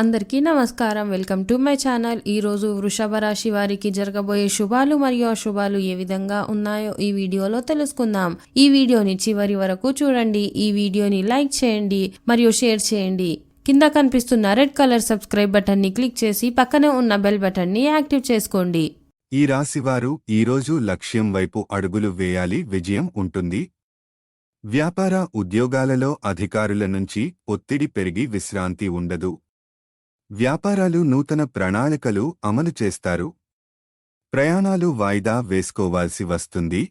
అందరికీ నమస్కారం. Welcome to my channel. ఈ రోజు వృషభ రాశి వారికి జరగబోయే శుభాలు మరియు అశుభాలు ఏ విధంగా ఉన్నాయో ఈ వీడియోలో తెలుసుకుందాం. ఈ వీడియోని చివరి వరకు చూడండి. ఈ వీడియోని లైక్ చేయండి మరియు షేర్ చేయండి. కింద కనిపిస్తున్న రెడ్ కలర్ సబ్స్క్రైబ్ బటన్ని క్లిక్ చేసి పక్కనే ఉన్న బెల్ బటన్ని యాక్టివ్ చేసుకోండి. ఈ రాశివారు ఈరోజు లక్ష్యం వైపు అడుగులు వేయాలి. విజయం ఉంటుంది. వ్యాపార ఉద్యోగాలలో అధికారుల నుంచి ఒత్తిడి పెరిగి విశ్రాంతి ఉండదు. వ్యాపారాలు నూతన ప్రణాళికలు అమలు చేస్తారు. ప్రయాణాలు వాయిదా వేసుకోవాల్సి వస్తుంది.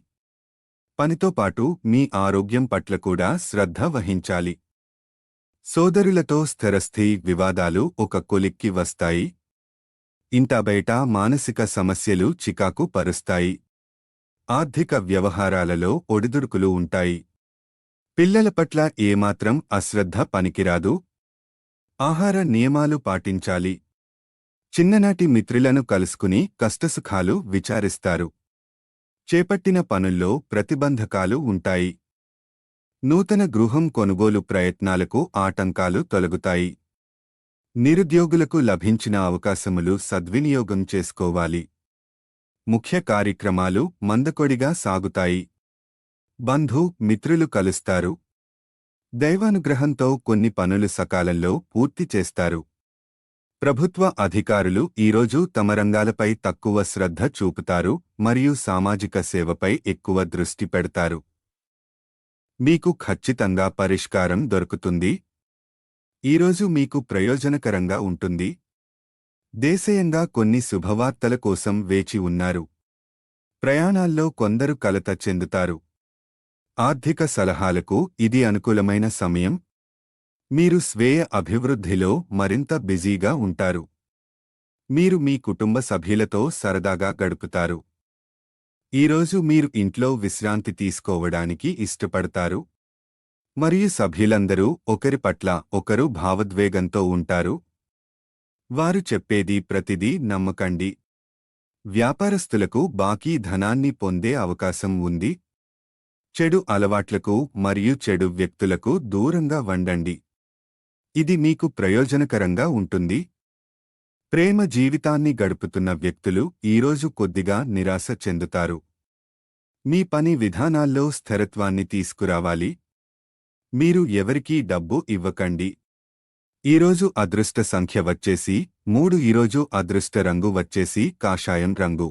పనితో పాటు మీ ఆరోగ్యం పట్ల కూడా శ్రద్ధ వహించాలి. సోదరులతో స్థిరస్థి వివాదాలు ఒక కొలిక్కి వస్తాయి. ఇంట బయట మానసిక సమస్యలు చికాకు పరుస్తాయి. ఆర్థిక వ్యవహారాలలో ఒడిదుడుకులు ఉంటాయి. పిల్లల పట్ల ఏమాత్రం అశ్రద్ధ పనికిరాదు. ఆహార నియమాలు పాటించాలి. చిన్ననాటి మిత్రులను కలుసుకుని కష్టసుఖాలు విచారిస్తారు. చేపట్టిన పనుల్లో ప్రతిబంధకాలు ఉంటాయి. నూతన గృహం కొనుగోలు ప్రయత్నాలకు ఆటంకాలు తొలగుతాయి. నిరుద్యోగులకు లభించిన అవకాశములు సద్వినియోగం చేసుకోవాలి. ముఖ్య కార్యక్రమాలు మందకొడిగా సాగుతాయి. బంధు మిత్రులు కలుస్తారు. దైవానుగ్రహంతో కొన్ని పనులు సకాలంలో పూర్తి చేస్తారు. ప్రభుత్వ అధికారులు ఈరోజు తమ రంగాలపై తక్కువ శ్రద్ధ చూపుతారు మరియు సామాజిక సేవపై ఎక్కువ దృష్టి పెడతారు. మీకు ఖచ్చితంగా పరిష్కారం దొరుకుతుంది. ఈరోజు మీకు ప్రయోజనకరంగా ఉంటుంది. దేశీయంగా కొన్ని శుభవార్తల కోసం వేచి ఉన్నారు. ప్రయాణాల్లో కొందరు కలత చెందుతారు. ఆర్థిక సలహాలకు ఇది అనుకూలమైన సమయం. మీరు స్వేయ అభివృద్ధిలో మరింత బిజీగా ఉంటారు. మీరు మీ కుటుంబ సభ్యులతో సరదాగా గడుపుతారు. ఈరోజు మీరు ఇంట్లో విశ్రాంతి తీసుకోవడానికి ఇష్టపడతారు. మరియు సభ్యులందరూ ఒకరి పట్ల ఒకరు భావోద్వేగంతో ఉంటారు. వారు చెప్పేది ప్రతిదీ నమ్మకండి. వ్యాపారస్తులకు బాకీ ధనాన్ని పొందే అవకాశం ఉంది. చెడు అలవాట్లకు మరియు చెడు వ్యక్తులకు దూరంగా వండండి. ఇది మీకు ప్రయోజనకరంగా ఉంటుంది. ప్రేమ జీవితాన్ని గడుపుతున్న వ్యక్తులు ఈరోజు కొద్దిగా నిరాశ చెందుతారు. మీ పని విధానాల్లో స్థిరత్వాన్ని తీసుకురావాలి. మీరు ఎవరికీ డబ్బు ఇవ్వకండి. ఈరోజు అదృష్ట సంఖ్య వచ్చేసి మూడు ఈరోజు అదృష్ట రంగు వచ్చేసి కాషాయం రంగు.